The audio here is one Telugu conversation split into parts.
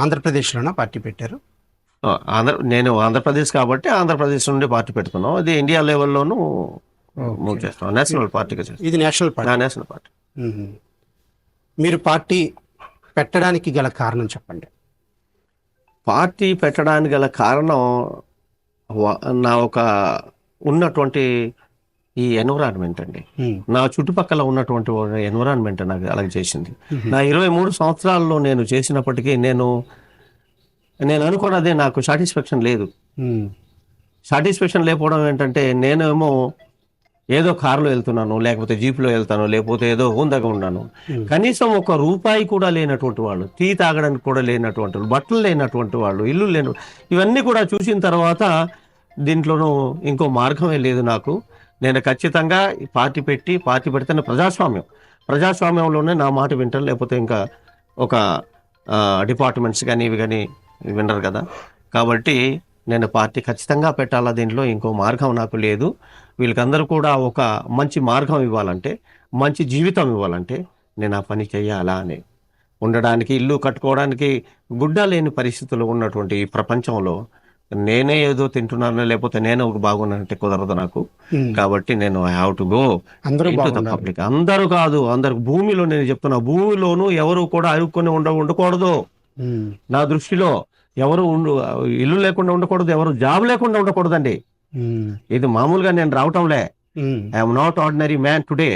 ఆంధ్రప్రదేశ్లోనా పార్టీ పెట్టారు? ఆంధ్ర నేను ఆంధ్రప్రదేశ్ కాబట్టి ఆంధ్రప్రదేశ్ నుండి పార్టీ పెడుతున్నాం అది ఇండియా లెవెల్లోనూ మూవ్ చేస్తాం. నేషనల్ పార్టీగా చేస్తాం. ఇది నేషనల్ పార్టీ. National party. మీరు పార్టీ పెట్టడానికి గల కారణం చెప్పండి. పార్టీ పెట్టడానికి గల కారణం నా ఒక ఉన్నటువంటి ఈ ఎన్విరాన్మెంట్ అండి. నా చుట్టుపక్కల ఉన్నటువంటి ఎన్విరాన్మెంట్ నాకు అలాగే చేసింది నా ఇరవై మూడు సంవత్సరాల్లో నేను చేసినప్పటికీ నేను నేను అనుకున్నదే నాకు సాటిస్ఫాక్షన్ లేదు. సాటిస్ఫాక్షన్ లేకపోవడం ఏంటంటే నేనేమో ఏదో కారులో వెళ్తున్నాను లేకపోతే జీప్లో వెళ్తాను లేకపోతే ఏదో హోందాగా ఉన్నాను. కనీసం ఒక రూపాయి కూడా లేనటువంటి వాళ్ళు టీ తాగడానికి కూడా లేనటువంటి వాళ్ళు బట్టలు లేనటువంటి వాళ్ళు ఇల్లు లేని ఇవన్నీ కూడా చూసిన తర్వాత దీంట్లోనూ ఇంకో మార్గమే లేదు నాకు. నేను ఖచ్చితంగా పార్టీ పెట్టి పార్టీ పెడితే ప్రజాస్వామ్యం. ప్రజాస్వామ్యంలోనే నా మాట వింటారు లేకపోతే ఇంకా ఒక డిపార్ట్మెంట్స్ కానీ ఇవి కానీ వినరు కదా. కాబట్టి నేను పార్టీ ఖచ్చితంగా పెట్టాలా దీంట్లో ఇంకో మార్గం నాకు లేదు. వీళ్ళకందరూ కూడా ఒక మంచి మార్గం ఇవ్వాలంటే మంచి జీవితం ఇవ్వాలంటే నేను ఆ పని చేయాలా అని. ఉండడానికి ఇల్లు కట్టుకోవడానికి గుడ్డ లేని పరిస్థితులు ఉన్నటువంటి ఈ ప్రపంచంలో నేనే ఏదో తింటున్నాను లేకపోతే నేనే ఒక బాగున్నానంటే కుదరదు నాకు. కాబట్టి నేను ఐ హావ్ టు గో అందరూ public. అందరూ కాదు అందరు భూమిలో నేను చెప్తున్నా భూమిలోనూ ఎవరు కూడా అరుక్కొని ఉండ ఉండకూడదు. నా దృష్టిలో ఎవరు ఉండు ఇల్లు లేకుండా ఉండకూడదు ఎవరు జాబ్ లేకుండా ఉండకూడదండి. ఇది మామూలుగా నేను రావటంలే. I'm not ordinary man today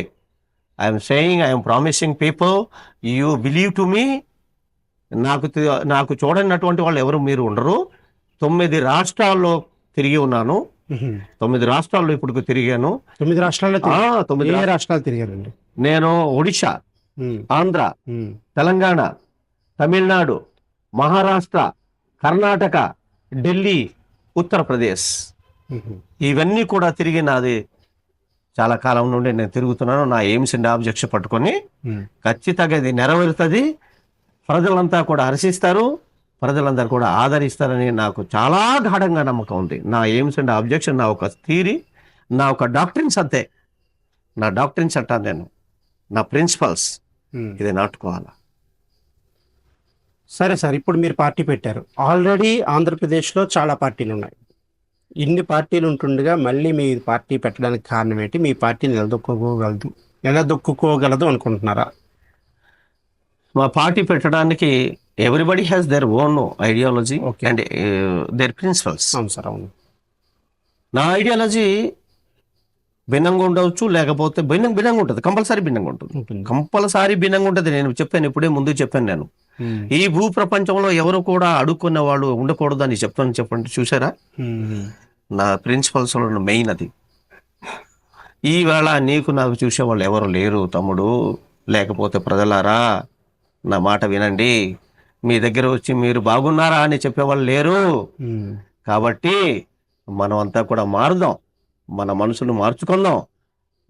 I'm saying I'm promising people you believe to me నాకు నాకు చూడనటువంటి వాళ్ళు ఎవరు మీరు ఉండరు తొమ్మిది రాష్ట్రాల్లో తిరిగి ఉన్నాను మ్మ్. తొమ్మిది రాష్ట్రాల్లో ఇప్పుడు తిరిగాను తొమ్మిది రాష్ట్రాల్లో. తొమ్మిది రాష్ట్రాలు తిరిగారండి నేను ఒడిశా. ఆంధ్ర. తెలంగాణ తమిళనాడు మహారాష్ట్ర కర్ణాటక ఢిల్లీ ఉత్తరప్రదేశ్. ఇవన్నీ కూడా తిరిగి నాది చాలా కాలం నుండి నేను తిరుగుతున్నాను నా ఎయిమ్స్ అండ్ ఆబ్జెక్ట్స్ పట్టుకొని. ఖచ్చితంగా ఇది నెరవేరుతుంది ప్రజలంతా కూడా హర్షిస్తారు ప్రజలందరూ కూడా ఆదరిస్తారని నాకు చాలా గాఢంగా నమ్మకం ఉంది. నా ఎయిమ్స్ అండ్ ఆబ్జెక్షన్ నా ఒక థీరీ నా ఒక డాక్టరిన్స్ అంతే. నా డాక్టరిన్స్ అంటాను నేను. నా ప్రిన్సిపల్స్ మ్మ్. ఇది నాటుకోవాలా. సరే సార్ ఇప్పుడు మీరు పార్టీ పెట్టారు. ఆల్రెడీ ఆంధ్రప్రదేశ్లో చాలా పార్టీలు ఉన్నాయి. ఇన్ని పార్టీలు ఉంటుండగా మళ్ళీ మీ పార్టీ పెట్టడానికి కారణం ఏంటి? మీ పార్టీ నిలదొక్కుకోగలదు. నిలదొక్కుకోగలదు అనుకుంటున్నారా? మా పార్టీ పెట్టడానికి everybody has their own ideology. And their principles అవును సార్ అవును. నా ఐడియాలజీ భిన్నంగా ఉండవచ్చు లేకపోతే భిన్నం భిన్నంగా ఉంటుంది. కంపల్సరీ భిన్నంగా ఉంటుంది. కంపల్సరీ భిన్నంగా ఉంటుంది. నేను చెప్పాను ఇప్పుడే ముందు చెప్పాను నేను. ఈ భూ ప్రపంచంలో ఎవరు కూడా అడుక్కున్న వాళ్ళు ఉండకూడదు అని చెప్తాను చెప్పండి. చూసారా. నా ప్రిన్సిపల్స్ మెయిన్ అది. ఈవేళ నీకు నాకు చూసేవాళ్ళు ఎవరు లేరు తమ్ముడు. లేకపోతే ప్రజలారా నా మాట వినండి. మీ దగ్గర వచ్చి మీరు బాగున్నారా అని చెప్పేవాళ్ళు లేరు. కాబట్టి మనం అంతా కూడా మారుదాం. మన మనసును మార్చుకుందాం.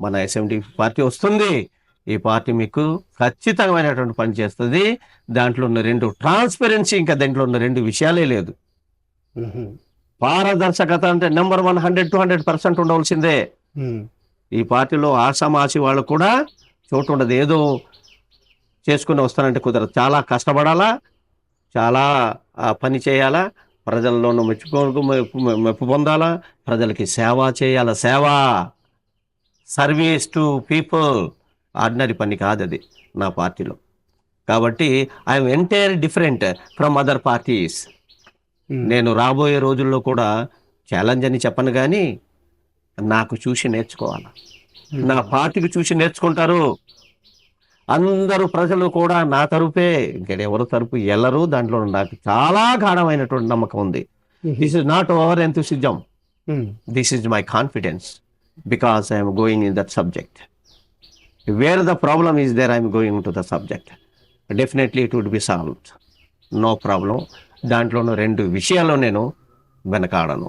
మన ఎస్ఎండి పార్టీ వస్తుంది. ఈ పార్టీ మీకు ఖచ్చితమైనటువంటి పని చేస్తుంది. దాంట్లో ఉన్న రెండు ట్రాన్స్పరెన్సీ ఇంకా దాంట్లో ఉన్న రెండు విషయాలే లేదు. పారదర్శకత అంటే number one hundred to hundred percent ఉండవలసిందే. ఈ పార్టీలో ఆశామాసి వాళ్ళు కూడా చోటు ఉండదు. ఏదో చేసుకుని వస్తానంటే కుదరదు. చాలా కష్టపడాలా? చాలా పని చేయాలా? ప్రజల్లోనూ మెచ్చుకో మెప్పు మెప్పు పొందాలా? ప్రజలకి సేవ చేయాలా? సేవ! Service to people! ఆర్డినరీ పని కాదు అది నా పార్టీలో. కాబట్టి I'm entire different from other parties. నేను రాబోయే రోజుల్లో కూడా ఛాలెంజ్ అని చెప్పను కానీ నాకు చూసి నేర్చుకోవాలి? నా పార్టీకి చూసి నేర్చుకుంటారు. అందరూ ప్రజలు కూడా నా తరపే. ఇంకా ఎవరు తరపు ఎల్లరు దాంట్లో నాకు చాలా గాఢమైనటువంటి నమ్మకం ఉంది. This is not over enthusiasm. This is my confidence because I'm going in that subject where the problem is there I'm going to the subject definitely it would be solved no problem దాంట్లోనూ రెండు విషయాల్లో నేను వెనకాడను.